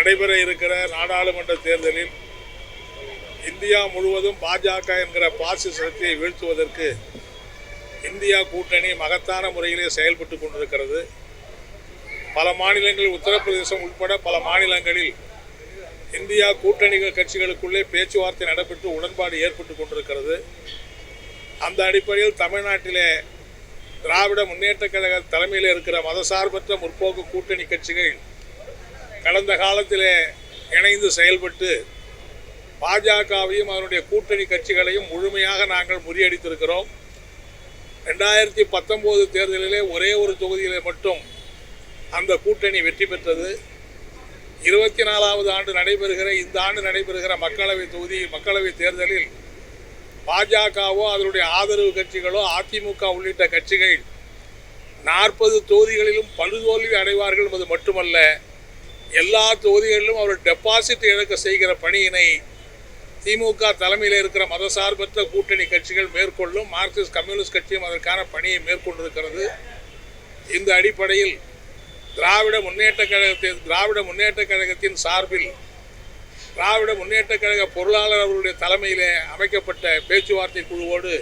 நடைபெற இருக்கிற நாடாளுமன்ற தேர்தலில் இந்தியா முழுவதும் பாஜக என்கிற பாசிசத்தை வீழ்த்துவதற்கு இந்தியா கூட்டணி மகத்தான முறையிலே செயல்பட்டு கொண்டிருக்கிறது. பல மாநிலங்களில் உத்தரப்பிரதேசம் உட்பட பல மாநிலங்களில் இந்தியா கூட்டணி கட்சிகளுக்குள்ளே பேச்சுவார்த்தை நடைபெற்று உடன்பாடு ஏற்பட்டு கொண்டிருக்கிறது. அந்த அடிப்படையில் தமிழ்நாட்டிலே திராவிட முன்னேற்ற கழக தலைமையில் இருக்கிற மதசார்பற்ற முற்போக்கு கூட்டணி கட்சிகள் கடந்த காலத்திலே இணைந்து செயல்பட்டு பாஜகவையும் அதனுடைய கூட்டணி கட்சிகளையும் முழுமையாக நாங்கள் முறியடித்திருக்கிறோம். ரெண்டாயிரத்தி பத்தொம்போது தேர்தலிலே ஒரே ஒரு தொகுதியிலே மட்டும் அந்த கூட்டணி வெற்றி பெற்றது. இருபத்தி நாலாவது ஆண்டு நடைபெறுகிற இந்த ஆண்டு நடைபெறுகிற மக்களவை தொகுதி மக்களவை தேர்தலில் பாஜகவோ அதனுடைய ஆதரவு கட்சிகளோ அதிமுக உள்ளிட்ட கட்சிகள் நாற்பது தொகுதிகளிலும் படுதோல்வி அடைவார்கள் என்பது மட்டுமல்ல எல்லா தொகுதிகளிலும் அவர் டெபாசிட் இழக்க செய்கிற பணியினை திமுக தலைமையில் இருக்கிற மதசார்பற்ற கூட்டணி கட்சிகள் மேற்கொள்ளும் மார்க்சிஸ்ட் கம்யூனிஸ்ட் கட்சியும் அதற்கான பணியை மேற்கொண்டிருக்கிறது. இந்த அடிப்படையில் திராவிட முன்னேற்ற கழகத்தின் திராவிட முன்னேற்ற கழகத்தின் சார்பில் திராவிட முன்னேற்ற கழக பொருளாளர் அவர்களுடைய தலைமையிலே அமைக்கப்பட்ட பேச்சுவார்த்தை குழுவோடு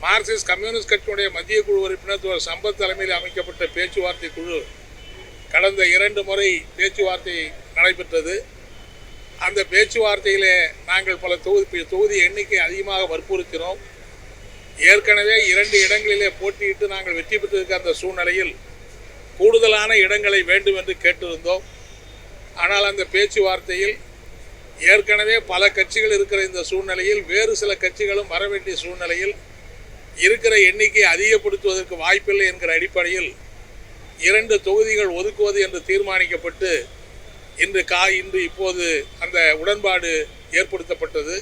மார்க்சிஸ்ட் கம்யூனிஸ்ட் கட்சியுடைய மத்திய குழு உறுப்பினர் சம்பத் தலைமையில் அமைக்கப்பட்ட பேச்சுவார்த்தை குழு கடந்த இரண்டு முறை பேச்சுவார்த்தை நடைபெற்றது. அந்த பேச்சுவார்த்தையிலே நாங்கள் பல தொகுதி தொகுதி எண்ணிக்கை அதிகமாக வற்புறுத்தினோம். ஏற்கனவே இரண்டு இடங்களிலே போட்டியிட்டு நாங்கள் வெற்றி பெற்றிருக்க அந்த சூழ்நிலையில் கூடுதலான இடங்களை வேண்டும் என்று கேட்டிருந்தோம். ஆனால் அந்த பேச்சுவார்த்தையில் ஏற்கனவே பல கட்சிகள் இருக்கிற இந்த சூழ்நிலையில் வேறு சில கட்சிகளும் வர வேண்டிய சூழ்நிலையில் இருக்கிற எண்ணிக்கையை அதிகப்படுத்துவதற்கு வாய்ப்பில்லை என்கிற அடிப்படையில் இரண்டு தொகுதிகள் ஒதுக்குவது என்று தீர்மானிக்கப்பட்டு இன்று கா இன்று இப்போது அந்த உடன்பாடு ஏற்படுத்தப்பட்டது.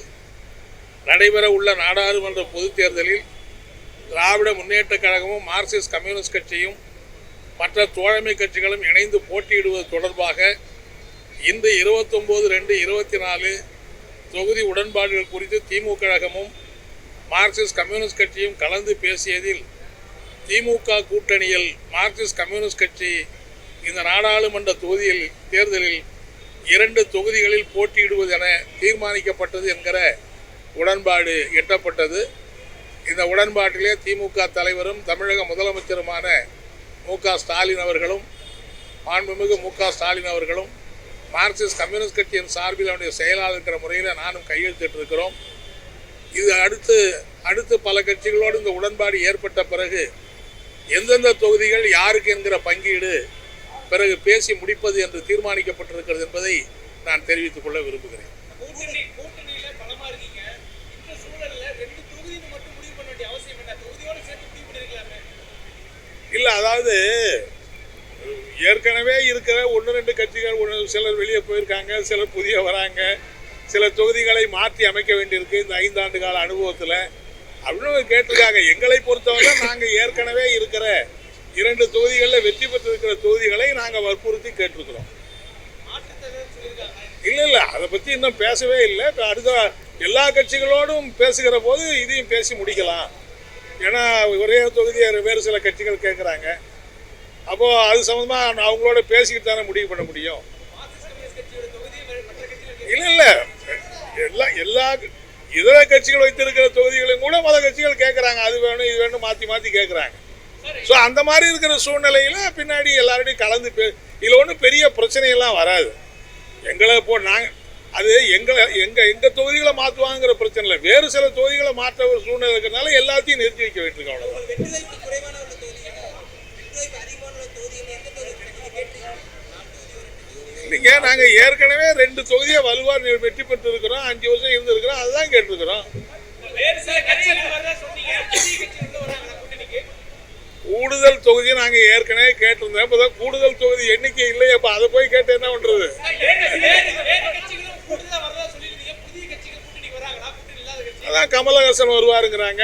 நடைபெற உள்ள நாடாளுமன்ற பொதுத் தேர்தலில் திராவிட முன்னேற்றக் கழகமும் மார்க்சிஸ்ட் கம்யூனிஸ்ட் கட்சியும் மற்ற தோழமை கட்சிகளும் இணைந்து போட்டியிடுவது தொடர்பாக இந்த இருபத்தொம்போது ரெண்டு இருபத்தி நாலு தொகுதி உடன்பாடுகள் குறித்து திமுக கழகமும் மார்க்சிஸ்ட் கம்யூனிஸ்ட் கட்சியும் கலந்து பேசியதில் திமுக கூட்டணியில் மார்க்சிஸ்ட் கம்யூனிஸ்ட் கட்சி இந்த நாடாளுமன்ற தொகுதியில் தேர்தலில் இரண்டு தொகுதிகளில் போட்டியிடுவது என தீர்மானிக்கப்பட்டது என்கிற உடன்பாடு எட்டப்பட்டது. இந்த உடன்பாட்டிலே திமுக தலைவரும் தமிழக முதலமைச்சருமான மு க ஸ்டாலின் அவர்களும் மாண்புமிகு மு க ஸ்டாலின் அவர்களும் மார்க்சிஸ்ட் கம்யூனிஸ்ட் கட்சியின் சார்பில் அவனுடைய செயலாளர் இருக்கிற முறையில் நானும் கையெழுத்திட்டிருக்கிறோம். இது அடுத்து அடுத்து பல கட்சிகளோடு இந்த உடன்பாடு ஏற்பட்ட பிறகு எந்தெந்த தொகுதிகள் யாருக்கு என்கிற பங்கீடு பிறகு பேசி முடிப்பது என்று தீர்மானிக்கப்பட்டிருக்கிறது என்பதை நான் தெரிவித்துக் கொள்ள விரும்புகிறேன். இல்லை அதாவது ஏற்கனவே இருக்கிற ஒன்று ரெண்டு கட்சிகள் ஒன்று சிலர் வெளியே போயிருக்காங்க சிலர் புதிய வராங்க சில தொகுதிகளை மாற்றி அமைக்க வேண்டியிருக்கு இந்த ஐந்தாண்டு கால அனுபவத்தில். அப்படின்னு கேட்டிருக்காங்க. எங்களை பொறுத்தவரை நாங்கள் ஏற்கனவே இருக்கிற இரண்டு தொகுதிகளில் வெற்றி பெற்றிருக்கிற தொகுதிகளை நாங்கள் வற்புறுத்தி கேட்டிருக்கிறோம். இல்லை இல்லை. அதை பற்றி இன்னும் பேசவே இல்லை. இப்போ அடுத்த எல்லா கட்சிகளோடும் பேசுகிற போது இதையும் பேசி முடிக்கலாம். ஏன்னா ஒரே தொகுதியை வேறு சில கட்சிகள் கேட்குறாங்க. அப்போது அது சம்மந்தமாக அவங்களோட பேசிக்கிட்டு தானே முடிவு பண்ண முடியும். இல்லை இல்லை. எல்லா எல்லா இதர கட்சிகள் வைத்திருக்கிற தொகுதிகளையும் கூட மத கட்சிகள் கேட்குறாங்க அது வேணும் இது வேணும் மாற்றி மாற்றி கேட்குறாங்க ஸோ அந்த மாதிரி இருக்கிற சூழ்நிலையில் பின்னாடி எல்லாரோடையும் கலந்து பே இதில் ஒன்றும் பெரிய பிரச்சனையெல்லாம் வராது. எங்களை போ நாங்கள் அது எங்களை எங்கள் எங்கள் தொகுதிகளை மாற்றுவாங்கிற பிரச்சனை இல்லை. வேறு சில தொகுதிகளை மாற்ற ஒரு சூழ்நிலை இருக்கிறதுனால எல்லாத்தையும் நிறுத்தி வைக்க வேண்டியிருக்கு அவ்வளோதான் வெற்றி வாய்ப்பு குறைவான உள்ள தொகுதிகள் வெற்றி வாய்ப்பு அதிகமான உள்ள தொகுதிகள் எந்த தொகுதி நீங்க கேட்டீங்க இல்லைங்க நாங்கள் ஏற்கனவே ரெண்டு தொகுதியை வலுவாக வெற்றி பெற்று இருக்கிறோம் அஞ்சு வருஷம் இருந்திருக்கிறோம் அதுதான் கேட்டிருக்கிறோம். கூடுதல் தொகுதி நாங்கள் ஏற்கனவே கேட்டிருந்தோம். இப்போ கூடுதல் தொகுதி எண்ணிக்கை இல்லையே அப்போ அதை போய் கேட்டு என்ன கட்சி. அதான் கமலஹாசன் வருவாருங்கிறாங்க.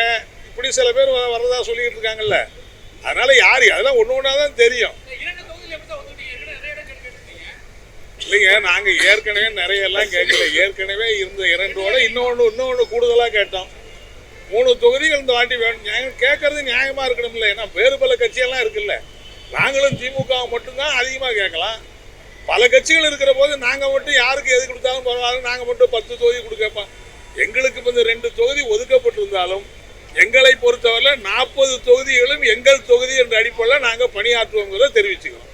இப்படி சில பேர் வரதா சொல்லிட்டு இருக்காங்கல்ல. அதனால யார் அதெல்லாம் ஒன்று ஒன்றா தான் தெரியும் இரண்டு தொகுதியில் எப்படி தான் வந்துட்டீங்க இரண்டு நிறைய இடம் கேட்டிருக்கீங்க இல்லைங்க நாங்கள் ஏற்கனவே நிறைய எல்லாம் கேட்கல. ஏற்கனவே இருந்த இரண்டோட இன்னொன்று இன்னொன்று கூடுதலாக கேட்டோம். மூணு தொகுதிகள் இந்த வாட்டி வேணும். நியாயம் கேட்கறது நியாயமாக இருக்கணும்ல. ஏன்னா வேறு பல கட்சியெல்லாம் இருக்குல்ல. நாங்களும் திமுக மட்டும்தான் அதிகமாக கேட்கலாம். பல கட்சிகள் இருக்கிற போது நாங்கள் மட்டும் யாருக்கு எது கொடுத்தாலும் பரவாயில்ல. நாங்கள் மட்டும் பத்து தொகுதி கொடுக்கப்போம் எங்களுக்கு வந்து ரெண்டு தொகுதி ஒதுக்கப்பட்டிருந்தாலும் எங்களை பொறுத்தவரை நாற்பது தொகுதிகளும் எங்கள் தொகுதி என்ற அடிப்படையில் நாங்கள் பணியாற்றுவோங்கிறத தெரிவிச்சுக்கிறோம்.